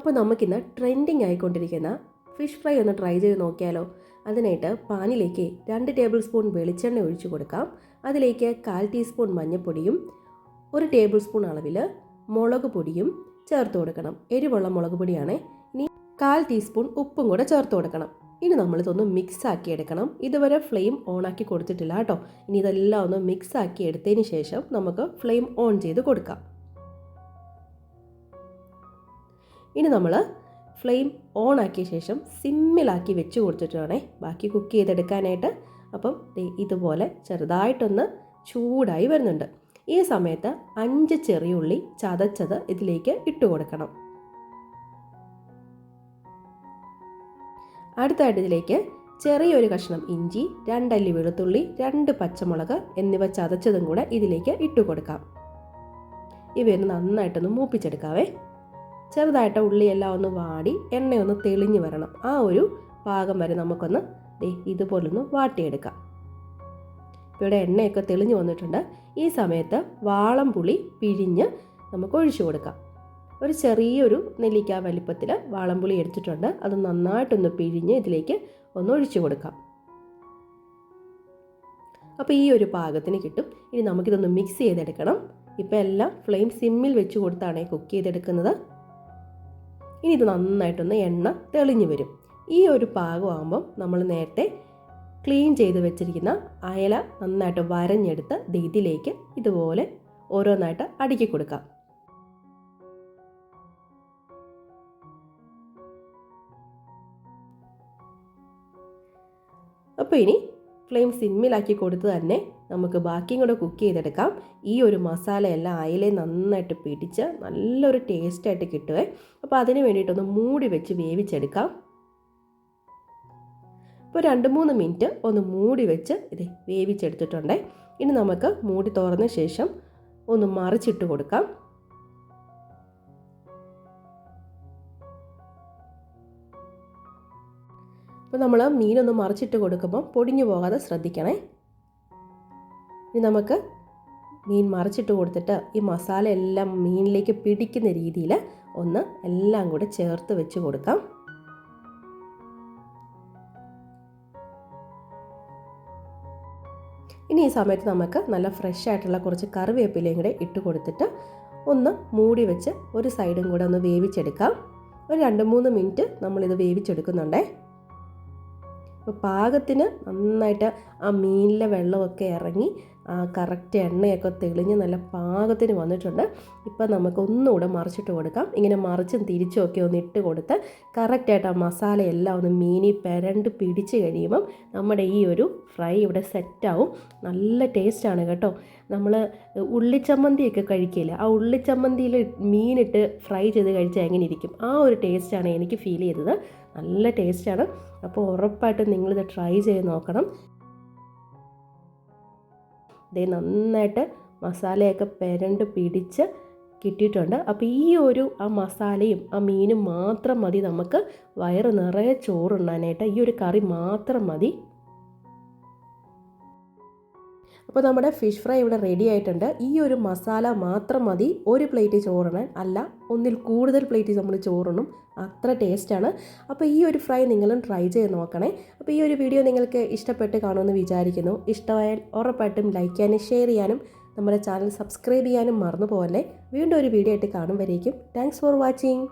അപ്പോൾ നമുക്കിന്ന് ട്രെൻഡിങ് ആയിക്കൊണ്ടിരിക്കുന്ന ഫിഷ് ഫ്രൈ ഒന്ന് ട്രൈ ചെയ്ത് നോക്കിയാലോ? അതിനായിട്ട് പാനിലേക്ക് രണ്ട് ടേബിൾ സ്പൂൺ വെളിച്ചെണ്ണ ഒഴിച്ചു കൊടുക്കാം. അതിലേക്ക് കാൽ ടീസ്പൂൺ മഞ്ഞൾപ്പൊടിയും ഒരു ടേബിൾ സ്പൂൺ അളവിൽ മുളക് പൊടിയും ചേർത്ത് കൊടുക്കണം. എരിവുള്ള മുളക് പൊടിയാണ്. ഇനി കാൽ ടീസ്പൂൺ ഉപ്പും കൂടെ ചേർത്ത് കൊടുക്കണം. ഇനി നമ്മളിതൊന്ന് മിക്സ് ആക്കി എടുക്കണം. ഇതുവരെ ഫ്ലെയിം ഓൺ ആക്കി കൊടുത്തിട്ടില്ല കേട്ടോ. ഇനി ഇതെല്ലാം ഒന്ന് മിക്സ് ആക്കി എടുത്തതിന് ശേഷം നമുക്ക് ഫ്ലെയിം ഓൺ ചെയ്ത് കൊടുക്കാം. ഇനി നമ്മൾ ഫ്ലെയിം ഓൺ ആക്കിയ ശേഷം സിമ്മിലാക്കി വെച്ച് കൊടുത്തിട്ടാണ് ബാക്കി കുക്ക് ചെയ്തെടുക്കാനായിട്ട്. അപ്പം ഇതുപോലെ ചെറുതായിട്ടൊന്ന് ചൂടായി വരുന്നുണ്ട്. ഈ സമയത്ത് അഞ്ച് ചെറിയുള്ളി ചതച്ചത് ഇതിലേക്ക് ഇട്ട് കൊടുക്കണം. അടുത്തായിട്ട് ഇതിലേക്ക് ചെറിയൊരു കഷ്ണം ഇഞ്ചി രണ്ടല്ലി വെളുത്തുള്ളി രണ്ട് പച്ചമുളക് എന്നിവ ചതച്ചതും കൂടെ ഇതിലേക്ക് ഇട്ട് കൊടുക്കാം. ഇവയൊന്ന് നന്നായിട്ടൊന്ന് മൂപ്പിച്ചെടുക്കാവേ. ചെറുതായിട്ട് ഉള്ളിയെല്ലാം ഒന്ന് വാടി എണ്ണയൊന്ന് തെളിഞ്ഞു വരണം. ആ ഒരു പാകം വരെ നമുക്കൊന്ന് ഇതുപോലൊന്ന് വാട്ടിയെടുക്കാം. ഇവിടെ എണ്ണയൊക്കെ തെളിഞ്ഞു വന്നിട്ടുണ്ട്. ഈ സമയത്ത് വാളം പുളി പിഴിഞ്ഞ് നമുക്ക് ഒഴിച്ചു കൊടുക്കാം. ഒരു ചെറിയൊരു നെല്ലിക്ക വലിപ്പത്തിൽ വാളംപുളി എടുത്തിട്ടുണ്ട്. അത് നന്നായിട്ടൊന്ന് പിഴിഞ്ഞ് ഇതിലേക്ക് ഒന്ന് ഒഴിച്ചു കൊടുക്കാം. അപ്പോൾ ഈ ഒരു പാകത്തിന് കിട്ടും. ഇനി നമുക്കിതൊന്ന് മിക്സ് ചെയ്തെടുക്കണം. ഇപ്പോൾ എല്ലാം ഫ്ലെയിം സിമ്മിൽ വെച്ച് കൊടുത്താണ് കുക്ക് ചെയ്തെടുക്കുന്നത്. ഇനി ഇത് നന്നായിട്ടൊന്ന് എണ്ണ തെളിഞ്ഞു വരും. ഈ ഒരു പാകമാകുമ്പം നമ്മൾ നേരത്തെ ക്ലീൻ ചെയ്ത് വെച്ചിരിക്കുന്ന അയല നന്നായിട്ട് വരഞ്ഞെടുത്ത് ഇതിലേക്ക് ഇതുപോലെ ഓരോന്നായിട്ട് അടുക്കി കൊടുക്കാം. അപ്പോൾ ഇനി ഫ്ലെയിം സിമ്മിലാക്കി കൊടുത്ത് തന്നെ നമുക്ക് ബാക്കിയും കൂടെ കുക്ക് ചെയ്തെടുക്കാം. ഈ ഒരു മസാല എല്ലാം അയിലെ നന്നായിട്ട് പിടിച്ച് നല്ലൊരു ടേസ്റ്റായിട്ട് കിട്ടുവേ. അപ്പോൾ അതിന് വേണ്ടിയിട്ടൊന്ന് മൂടി വെച്ച് വേവിച്ചെടുക്കാം. ഇപ്പോൾ രണ്ട് മൂന്ന് മിനിറ്റ് ഒന്ന് മൂടി വെച്ച് ഇത് വേവിച്ചെടുത്തിട്ടുണ്ടേ. ഇനി നമുക്ക് മൂടി തുറന്ന ശേഷം ഒന്ന് മറിച്ചിട്ട് കൊടുക്കാം. അപ്പോൾ നമ്മൾ മീനൊന്ന് മറിച്ചിട്ട് കൊടുക്കുമ്പോൾ പൊടിഞ്ഞു പോകാതെ ശ്രദ്ധിക്കണേ. ഇനി നമുക്ക് മീൻ മറിച്ചിട്ട് കൊടുത്തിട്ട് ഈ മസാല എല്ലാം മീനിലേക്ക് പിടിക്കുന്ന രീതിയിൽ ഒന്ന് എല്ലാം കൂടെ ചേർത്ത് വെച്ച് കൊടുക്കാം. ഇനി ഈ സമയത്ത് നമുക്ക് നല്ല ഫ്രഷ് ആയിട്ടുള്ള കുറച്ച് കറിവേപ്പിലയും കൂടെ ഇട്ട് കൊടുത്തിട്ട് ഒന്ന് മൂടി വെച്ച് ഒരു സൈഡും കൂടെ ഒന്ന് വേവിച്ചെടുക്കാം. ഒരു രണ്ട് മൂന്ന് മിനിറ്റ് നമ്മളിത് വേവിച്ചെടുക്കുന്നുണ്ടേ. അപ്പോൾ പാകത്തിന് നന്നായിട്ട് ആ മീനിലെ വെള്ളമൊക്കെ ഇറങ്ങി കറക്റ്റ് എണ്ണയൊക്കെ തെളിഞ്ഞ് നല്ല പാകത്തിന് വന്നിട്ടുണ്ട്. ഇപ്പം നമുക്ക് ഒന്നുകൂടെ മറിച്ചിട്ട് കൊടുക്കാം. ഇങ്ങനെ മറിച്ചും തിരിച്ചും ഒക്കെ ഒന്ന് ഇട്ട് കൊടുത്ത് കറക്റ്റായിട്ട് ആ മസാലയെല്ലാം ഒന്ന് മീനി പെരണ്ട് പിടിച്ച് കഴിയുമ്പം നമ്മുടെ ഈ ഒരു ഫ്രൈ ഇവിടെ സെറ്റാവും. നല്ല ടേസ്റ്റാണ് കേട്ടോ. നമ്മൾ ഉള്ളിച്ചമ്മന്തിയൊക്കെ കഴിക്കില്ല? ആ ഉള്ളിച്ചമ്മന്തിയിൽ മീനിട്ട് ഫ്രൈ ചെയ്ത് കഴിച്ചാൽ എങ്ങനെ ഇരിക്കും? ആ ഒരു ടേസ്റ്റാണ് എനിക്ക് ഫീൽ ചെയ്തത്. നല്ല ടേസ്റ്റാണ്. അപ്പോൾ ഉറപ്പായിട്ടും നിങ്ങളിത് ട്രൈ ചെയ്ത് നോക്കണം. ഇതേ നന്നായിട്ട് മസാലയൊക്കെ പെരണ്ട് പിടിച്ച് കിട്ടിയിട്ടുണ്ട്. അപ്പോൾ ഈ ഒരു ആ മസാലയും ആ മീനും മാത്രം മതി നമുക്ക്. വയറ് നിറയെ ചോറുണ്ണാനായിട്ട് ഈ ഒരു കറി മാത്രം മതി. അപ്പോൾ നമ്മുടെ ഫിഷ് ഫ്രൈ ഇവിടെ റെഡി ആയിട്ടുണ്ട്. ഈ ഒരു മസാല മാത്രം മതി. ഒരു പ്ലേറ്റ് ചോറിനാൻ അല്ല ഒന്നിൽ കൂടുതൽ പ്ലേറ്റ് നമ്മൾ ചോറണം അത്ര ടേസ്റ്റാണ് അപ്പോൾ ഈ ഒരു ഫ്രൈ നിങ്ങളും ട്രൈ ചെയ്ത് നോക്കണേ. അപ്പോൾ ഈ ഒരു വീഡിയോ നിങ്ങൾക്ക് ഇഷ്ടപ്പെട്ട് കാണുമെന്ന് വിചാരിക്കുന്നു. ഇഷ്ടമായാൽ ഉറപ്പായിട്ടും ലൈക്ക് ചെയ്യാനും ഷെയർ ചെയ്യാനും നമ്മുടെ ചാനൽ സബ്സ്ക്രൈബ് ചെയ്യാനും മറന്നു പോകല്ലേ വീണ്ടും ഒരു വീഡിയോ ആയിട്ട് കാണും വരേക്കും. Thanks for watching